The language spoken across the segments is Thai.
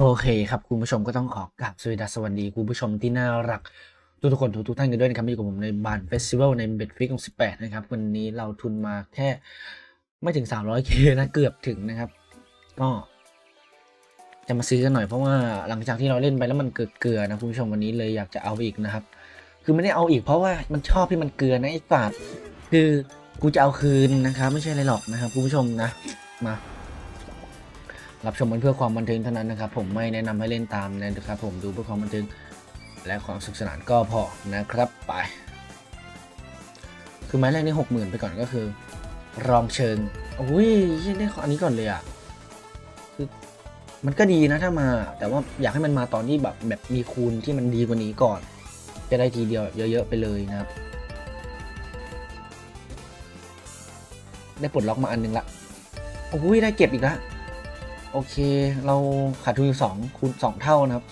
โอเคครับคุณผู้ชมก็ต้องขอกราบสวัสดีสวัสดีคุณผู้ชมที่น่ารักทุกทุกคนทุกทุกท่านกันด้วยนะครับมาอยู่กับผมในบานเฟสติวัลในเบ็ดฟิกของ 18 นะครับ วันนี้เราทุนมาแค่ไม่ถึง 300k นะเกือบถึงนะครับ ก็จะมาซื้อกันหน่อยเพราะว่าหลังจากที่เราเล่นไปแล้วมันเกิดเกลือนะคุณผู้ชมวันนี้เลยอยากจะเอาอีกนะครับ คือไม่ได้เอาอีกเพราะว่ามันชอบที่มันเกลือนะไอ้ฝาดคือกูจะเอาคืนนะครับ ไม่ใช่อะไรหรอกนะครับคุณผู้ชมนะมา รับชมมันเพื่อความบันเทิงเท่านั้นนะครับ ผมไม่แนะนำให้เล่นตามนะครับ ผมดูเพื่อความบันเทิงและความสนุกสนานก็พอนะครับไป คือไม้แรกนี่หกหมื่นไปก่อนก็คือ รองเชิงอุ้ยได้ขออันนี้ก่อนเลยอะคือมันก็ดีนะถ้ามา แต่ว่าอยากให้มันมาตอนที่แบบแบบมีคูณที่มันดีกว่านี้ก่อน จะได้ทีเดียวเยอะๆไปเลยนะครับ ได้ปลดล็อกมาอันหนึงละโอ้ยได้เก็บอีกแล้ว โอเค เราขาดทุนอยู่สองคูณสองเท่านะครับ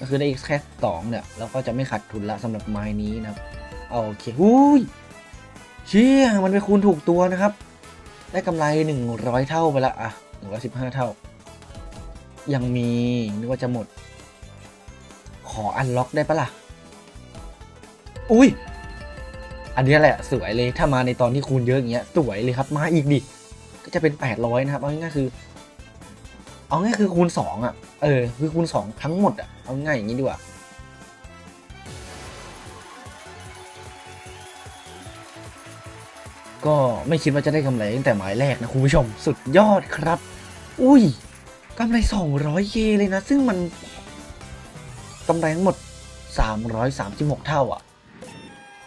ก็คือได้อีกแค่สองเนี่ยเราก็จะไม่ขาดทุนละสำหรับไม้นี้นะครับโอเคอุ้ยเชี่ยมันไปคูณถูกตัวนะครับ ได้กำไรหนึ่งร้อยเท่าไปละอะหนึ่งร้อยสิบห้าเท่า ยังมีนึกว่าจะหมด ขออันล็อกได้ปะล่ะ อุ้ยอันนี้แหละสวยเลยถ้ามาในตอนที่คูณเยอะอย่างเงี้ยสวยเลยครับมาอีกดิก็จะเป็นแปดร้อยนะครับเอาง่ายๆคือ เอาง่ายคือคูณสองอะ เออ คือคูณสองทั้งหมดอะ เอาง่ายอย่างนี้ดีกว่าก็ไม่คิดว่าจะได้กำไรตั้งแต่หมายแรกนะคุณผู้ชมสุดยอดครับ อุ้ยกำไร 200 เยเลยนะ ซึ่งมันกำไรทั้งหมด 336 เท่าอะ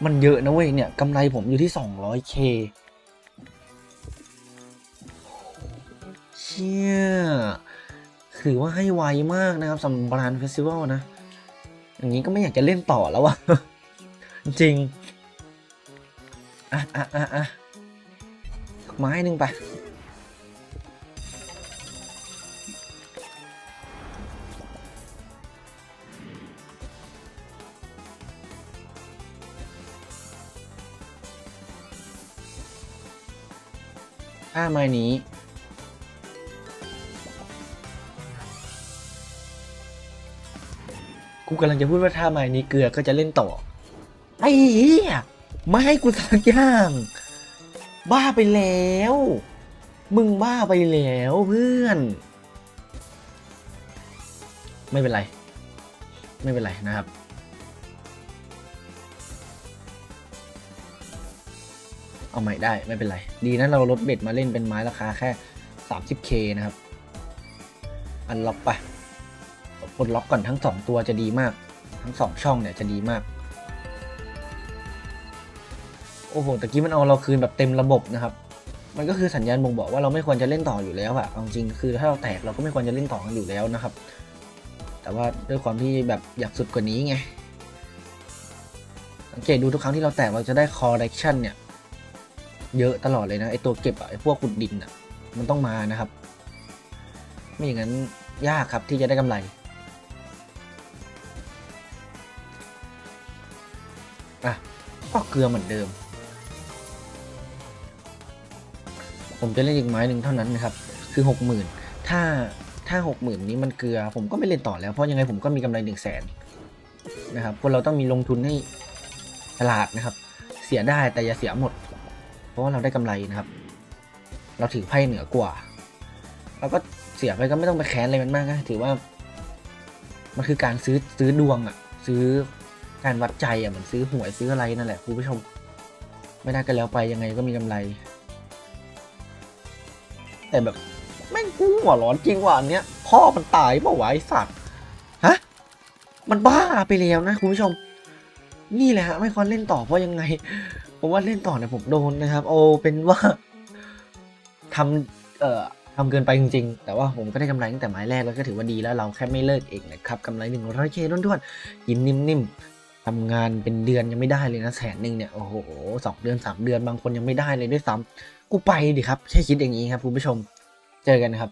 มันเยอะนะเว้ยเนี่ยกำไรผมอยู่ที่ 200k เชี่ย ถือว่าให้ไวมากนะครับสำหรับรานเฟสติวัลนะ อย่างนี้ก็ไม่อยากจะเล่นต่อแล้วอะจริง อะอะอะอะไม้หนึ่งไปถ้าไม้นี้ กูกำลังจะพูดว่าถ้าไม้นี้เกลือก็จะเล่นต่อ ไอ้เหี้ยไม่ให้กูสักอย่าง บ้าไปแล้ว มึงบ้าไปแล้วเพื่อน ไม่เป็นไร ไม่เป็นไรนะครับเอาใหม่ได้ไม่เป็นไร ดีนะเราลดเบ็ดมาเล่นเป็นไม้ราคาแค่ 30k นะครับ อันล็อกไป ดล็อกก่อนทั้งสองตัวจะดีมาก ทั้งสองช่องเนี่ยจะดีมาก โอ้โหตะกี้มันเอาเราคืนแบบเต็มระบบนะครับ มันก็คือสัญญาณบ่งบอกว่าเราไม่ควรจะเล่นต่ออยู่แล้วอะเอาจริงๆคือถ้าเราแตกเราก็ไม่ควรจะเล่นต่อกันอยู่แล้วนะครับ แต่ว่าด้วยความที่แบบอยากสุดกว่านี้ไงสังเกตดูทุกครั้งที่เราแตกเราจะได้ correction เนี่ย เยอะตลอดเลยนะไอตัวเก็บอะไอพวกขุดดินอะมันต้องมานะครับ ไม่อย่างนั้นยากครับที่จะได้กำไร อะก็เกลือเหมือนเดิม ผมจะเล่นอีกไม้หนึ่งเท่านั้นนะครับ คือหกหมื่นถ้าถ้าหกหมื่นนี้มันเกลือ ผมก็ไม่เล่นต่อแล้วเพราะยังไงผมก็มีกำไรหนึ่งแสนนะครับคนเราต้องมีลงทุนให้ฉลาดนะครับ เสียได้แต่อย่าเสียหมด เพราะว่าเราได้กำไรนะครับ เราถือไพ่เหนือกว่า เราก็เสียไปก็ไม่ต้องไปแค้นอะไรมันมากนะถือว่า มันคือการซื้อซื้อดวงอะซื้อ การวัดใจอะเหมือนซื้อหวยซื้ออะไรนั่นแหละคุณผู้ชม ไม่ได้กันแล้วไปยังไงก็มีกำไร แต่แบบแม่งกูหัวร้อนจริงว่ะอันเนี้ย พ่อมันตายเปล่าวะไอสัตว์ฮะมันบ้าไปแล้วนะคุณผู้ชม นี่แหละฮะไม่ควรเล่นต่อเพราะยังไงผมว่าเล่นต่อเนี่ยผมโดนนะครับ โอเป็นว่าทำเอ่อทำเกินไปจริงๆ แต่ว่าผมก็ได้กำไรตั้งแต่ไม้แรกแล้วก็ถือว่าดีแล้วเราแค่ไม่เลิกเองนะครับกำไรหนึ่งร้อยเคด้วนๆกินนิ่มๆ ทำงานเป็นเดือนยังไม่ได้เลยนะแสนหนึ่งเนี่ยโอ้โหสองเดือนสามเดือนบางคนยังไม่ได้เลยด้วยซ้ำกูไปดิครับแค่คิดอย่างนี้ครับคุณผู้ชมเจอกันนะครับ